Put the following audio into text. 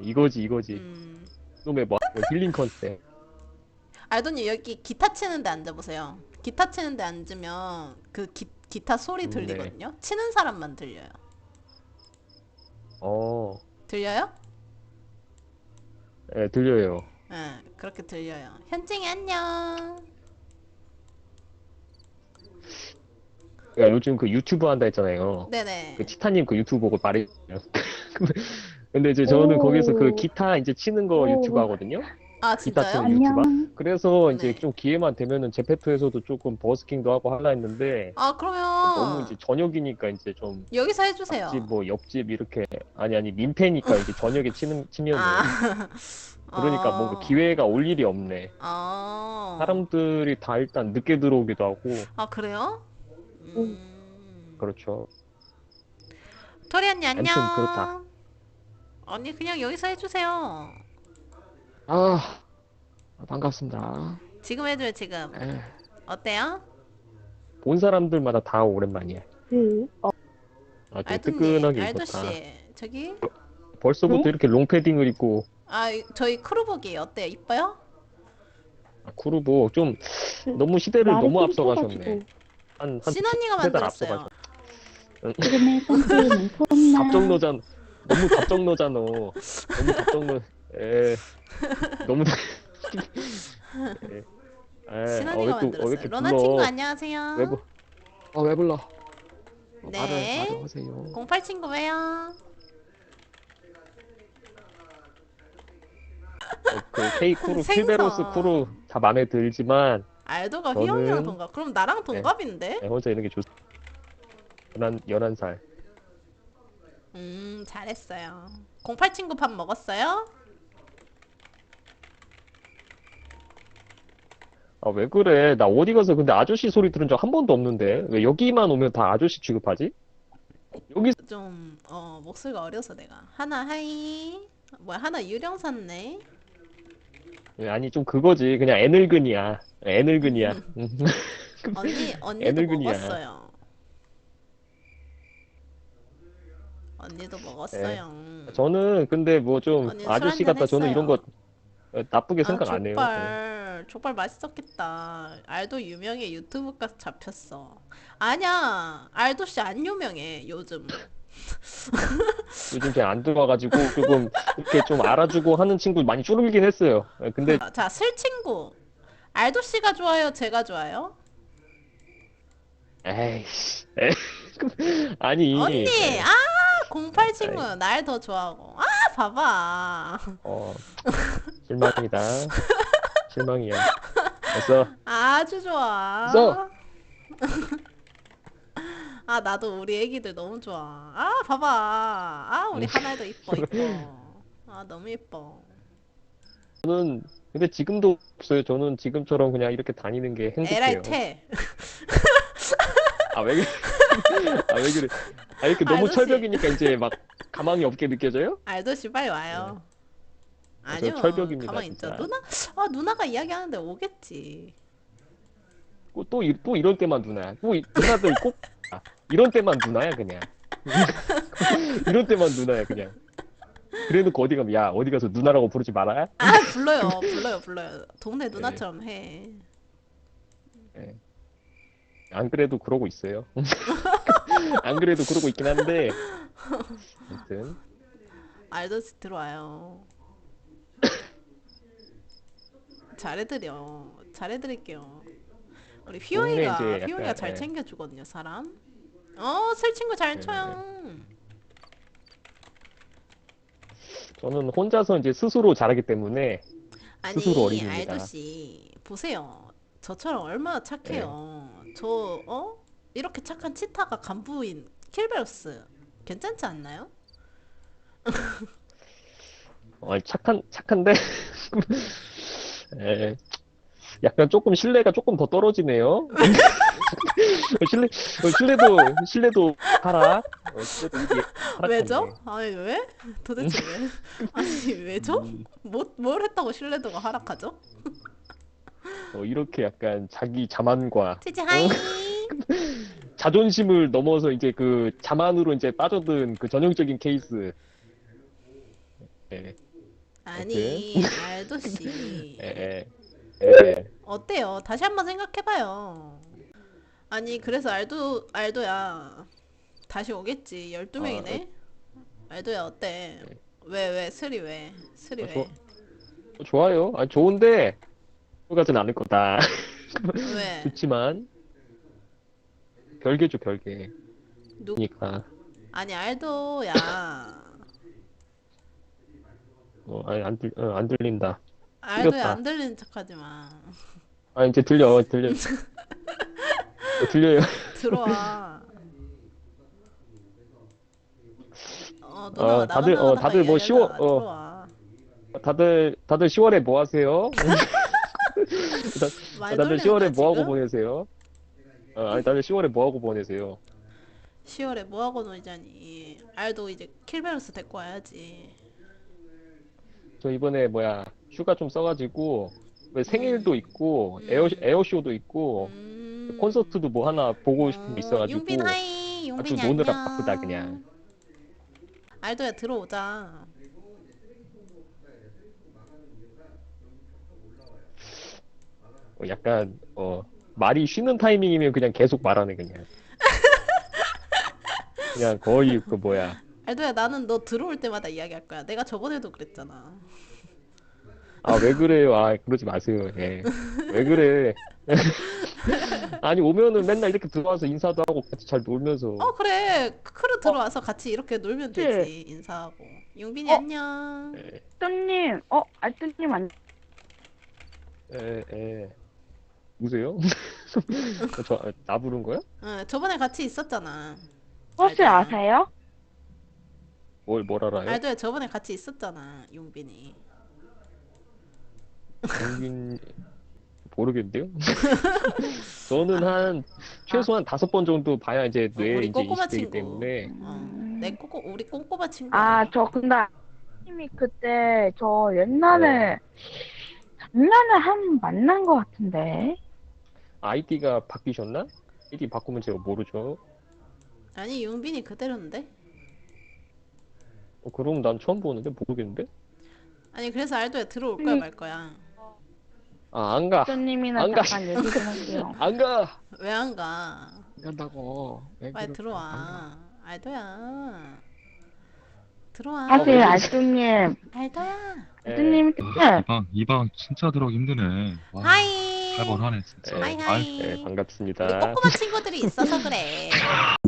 이거지 이거지. 음. 놈의 뭐 힐링 컨셉. 알더니 여기 기타 치는데 앉아보세요. 기타 치는데 앉으면 그 기, 기타 소리 음, 들리거든요. 치는 사람만 들려요. 어, 들려요? 예 들려요. 네, 그렇게 들려요. 현증이 안녕. 야 요즘 그 유튜브 한다 했잖아요. 네네. 그 치타님 그 유튜브 보고 말했어요. 근데 이제 저는 오. 거기서 그 기타 이제 치는 거 오. 유튜브 하거든요. 아 기타 진짜요? 치는 유튜버. 안녕. 그래서 이제 네. 좀 기회만 되면은 제페토에서도 조금 버스킹도 하고 하려 했는데 아 너무 그러면 이제 저녁이니까 이제 좀 여기서 해주세요. 앞집 뭐 옆집 이렇게 아니 아니 민폐니까 이제 저녁에 치는 치면은 아. 그러니까 어. 뭔가 기회가 올 일이 없네. 아. 사람들이 다 일단 늦게 들어오기도 하고 아 그래요? 음. 그렇죠. 토리 언니 안녕. 아무튼 그렇다. 언니 그냥 여기서 해주세요. 아 반갑습니다. 지금 해줘요 지금. 에, 어때요? 본 사람들마다 다 오랜만이야. 그, 어, 아, 좀 알도님, 뜨끈하게 알도 입었다. 씨, 저기 벌써부터 네? 이렇게 롱패딩을 입고 아 저희 크루복이 어때요? 이뻐요? 아, 쿠르보 좀그 너무 시대를 너무 앞서가셨네. 한, 한 신언니가 세달 만들었어요. 지금의 선생님은 폼나. 답정너잖아. 너무 답정너잖아. 너무 답정너. 에 너무. 에. 에, 신언니가 어, 왜 또- 어, 왜 만들었어요. 이렇게 로나 불러? 친구 안녕하세요. 왜 불? 어 왜 불러? 어, 네. 말을 말을 하세요. 08 친구 왜요? 어, 그 K 쿠루 생선. 필베로스 쿠루 다 마음에 들지만 알도가 저는- 휘영이랑 동갑. 그럼 나랑 동갑인데? 네, 혼자 있는 게 좋. 11 11살. 음 잘했어요. 08 친구 밥 먹었어요? 아 왜 그래? 나 어디 가서 근데 아저씨 소리 들은 적 한 번도 없는데 왜 여기만 오면 다 아저씨 취급하지? 여기 좀 어 목소리가 어려서 내가 하나 하이 뭐야 하나 유령 샀네. 아니 좀 그거지 그냥 애늙은이야 애늙은이야 언니 언니도 애늙은이야. 먹었어요. 언니도 먹었어요. 저는 근데 뭐 좀 언니 술 아저씨 한잔 같다 저는 이런 거 어, 나쁘게 생각 아, 안 해요 네. 족발 족발 맛있었겠다. 알도 유명해 유튜브가 잡혔어. 아니야 알도 씨 안 유명해 요즘. 요즘 그냥 안 들어와가지고 조금 이렇게 좀 알아주고 하는 친구 많이 줄어들긴 했어요. 예, 근데 자 슬 친구. 알도 씨가 좋아요 제가 좋아요? 에이씨. 에이, 아니. 언니 예, 아08 친구. 날 더 좋아하고. 아 봐봐. 어 실망이다. 실망이야 됐어. 아주 좋아. 써. 아 나도 우리 애기들 너무 좋아. 아 봐봐. 아 우리 음. 하나도 이뻐 이뻐. 아 너무 이뻐. 저는 근데 지금도 없어요. 저는 지금처럼 그냥 이렇게 다니는 게 행복해요. 에라이 퇴 아, 왜 그래? 아, 왜 그래? 아, 이렇게 너무 아저씨. 철벽이니까 이제 막 가망이 없게 느껴져요? 알도씨 빨리 와요. 아니요. 저 철벽입니다, 가만히 있죠 진짜. 누나? 아 누나가 이야기하는데 오겠지 또, 또, 이- 또 이럴 때만 누나야. 또 이- 누나들 꼭, 아, 이런 때만 누나야, 그냥. 이런 때만 누나야, 그냥. 그래놓고 어디 가면, 야, 어디 가서 누나라고 부르지 마라? 아 불러요 불러요 불러요 네. 동네 누나처럼 해안 그래도 그러고 있어요. 안 그래도 그러고 있긴 한데. 아무튼. 알도씨 들어와요 잘해드려 잘해드릴게요 우리 이제 휘용이가 약간, 잘 예. 챙겨주거든요 사람 어 슬친구 잘 네. 쳐요 저는 혼자서 이제 스스로 잘하기 때문에 아니 스스로 어린이입니다. 알도씨 보세요 저처럼 얼마나 착해요 네. 저 어? 이렇게 착한 치타가 간부인 킬베로스 괜찮지 않나요? 어, 착한, 착한데? 에, 약간 조금 신뢰가 조금 더 떨어지네요. 신뢰, 어, 신뢰도, 신뢰도 하라. 어, 신뢰도 이게 하락하네. 왜죠? 아니 왜? 도대체 왜? 아니 왜죠? 음, 뭐, 뭘 했다고 신뢰도가 하락하죠? 어, 이렇게 약간 자기 자만과 치치 하이 자존심을 넘어서 이제 그 자만으로 이제 빠져든 그 전형적인 케이스. 예, 아니 알도 씨 예, 예, 예. 어때요? 다시 한번 생각해봐요. 아니 그래서 알도 알도야 다시 오겠지. 12 명이네. 알도야 어때? 왜왜 스리 왜 스리 아, 왜? 좋아. 어, 좋아요. 아, 좋은데, 그거 같진 않을 거다. 왜? 좋지만, 별개죠, 별개. 누 그니까, 아니 알도야 어, 아니, 안 들, 어, 안 들린다. 알도야. 안 들리는 척하지 마. 아, 이제 들려, 들려. 어, 들려요. 들어와. 어 어, 다들, 어, 나가다가 다들 뭐 쉬워- 이야기하다가 어. 들어와. 다들, 다들 10월에 뭐 하세요? 많이 다들 놀리는 10월에 거야, 뭐 하고 지금? 보내세요? 어, 아니, 다들 10월에 뭐 하고 보내세요? 10월에 뭐 하고 놀자니? 알도 이제 킬베로스 데리고 와야지. 저 이번에 뭐야, 휴가 좀 써가지고, 왜 생일도 있고, 음. 에어, 에어쇼도 있고, 음. 콘서트도 뭐 하나 보고 싶은 게 어, 있어가지고, 용빈 하이. 용빈이 아주 노느라 안녕. 바쁘다, 그냥. 알도야 들어오자. 어, 약간, 어, 말이 쉬는 타이밍이면 그냥 계속 말하네, 그냥. 그냥 거의 그 뭐야. 알도야 나는 너 들어올 때마다 이야기할 거야. 내가 저번에도 그랬잖아. 아, 왜 그래요? 아, 그러지 마세요. 예. 왜 그래? 아니, 오면은 맨날 이렇게 들어와서 인사도 하고 같이 잘 놀면서. 어 그래 크루 들어와서 같이 이렇게 놀면 되지 인사하고. 용빈이 어? 안녕. 예, 알뚜님, 어, 알뚜님 안, 예, 예. 누구세요? 저, 아, 나 부른 거야? 어, 저번에 같이 있었잖아. 혹시 알뚜야. 아세요? 뭘, 뭘 알아요? 알도야 저번에 같이 있었잖아 용빈이. 공긴 모르겠는데요? 저는 한 최소한 다섯 번 정도 봐야 이제 어, 우리 이제 꼬꼬마 친구. 때문에 어, 내 꼬꼬 우리 꼬꼬마 친구. 아, 저 근데 알뚜님이 그때 저 옛날에 작년에 한 번 만난 것 같은데. 아이디가 바뀌셨나? 아이디 바꾸면 제가 모르죠. 아니 용빈이 그대로인데? 어, 그럼 난 처음 보는데 모르겠는데? 아니 그래서 알도야 들어올 거야 음. 말 거야? 아, 안 가. 알뚜님이나 안 가. 잠깐 얘기 좀 할게요. 안 가. 왜 안 가? 안 간다고. 왜 빨리? 안 가. 들어와. 알도야. 들어와. 사실 왜 알뚜님, 알도야. 예. 알뚜님 그때 이방 이방 진짜 들어가기 힘드네. 와, 하이. 살벌하네 진짜. 예. 하이 하이. 네, 반갑습니다. 우리 꼬꼬마 친구들이 있어서 그래.